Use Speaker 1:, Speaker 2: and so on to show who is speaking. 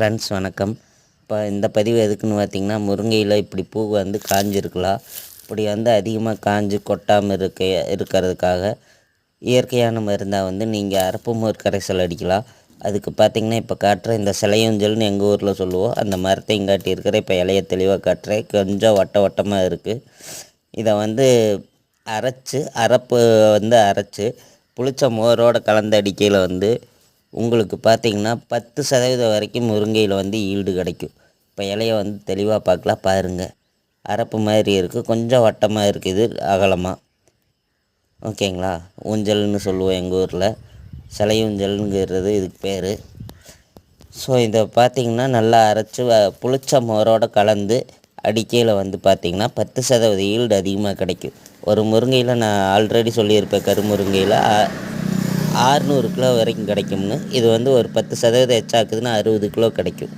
Speaker 1: Friends வணக்கம். இப்போ இந்த பதிவு எதுக்குன்னு பார்த்தீங்கன்னா முருங்கையில் இப்படி பூ வந்து காஞ்சிருக்கலாம். இப்படி வந்து அதிகமாக காஞ்சி கொட்டாமல் இருக்க இருக்கிறதுக்காக இயற்கையான மருந்தாக வந்து நீங்கள் அரப்பு மோர் கரைசல் அடிக்கலாம். அதுக்கு பார்த்தீங்கன்னா இப்போ காட்டுற இந்த சிலையஞ்சல்னு எங்கள் ஊரில் சொல்லுவோம். அந்த மரத்தையும் காட்டியிருக்கிற இப்போ இலைய தெளிவாக காட்டுறேன் கொஞ்சம் வட்ட வட்டமாக இருக்குது இதை வந்து அரைச்சி அரப்பு வந்து அரைச்சி புளிச்ச மோரோடு கலந்து அடிக்கையில் வந்து உங்களுக்கு பார்த்தீங்கன்னா பத்து சதவீதம் வரைக்கும் முருங்கையில் வந்து ஈல்டு கிடைக்கும். இப்போ இலைய வந்து தெளிவாக பார்க்கலாம் பாருங்கள் அரப்பு மாதிரி இருக்குது கொஞ்சம் வட்டமாக இருக்குது அகலமாக ஓகேங்களா? ஊஞ்சல்னு சொல்லுவோம் எங்கள் ஊரில். சிலை ஊஞ்சல்ங்கிறது இதுக்கு பேர். ஸோ இதை பார்த்திங்கன்னா நல்லா அரைச்சி வ- புளிச்ச மோரோடு கலந்து அடிக்கையில் வந்து பார்த்திங்கன்னா பத்து சதவீத ஈல்டு அதிகமாக கிடைக்கும். ஒரு முருங்கையில் நான் ஆல்ரெடி சொல்லியிருப்பேன் கருமுருங்கையில் ஆறுநூறு கிலோ வரைக்கும் கிடைக்கும்னு இது வந்து ஒரு பத்து சதவீதம் எச்சாக்குதுன்னா அறுபது கிலோ கிடைக்கும்.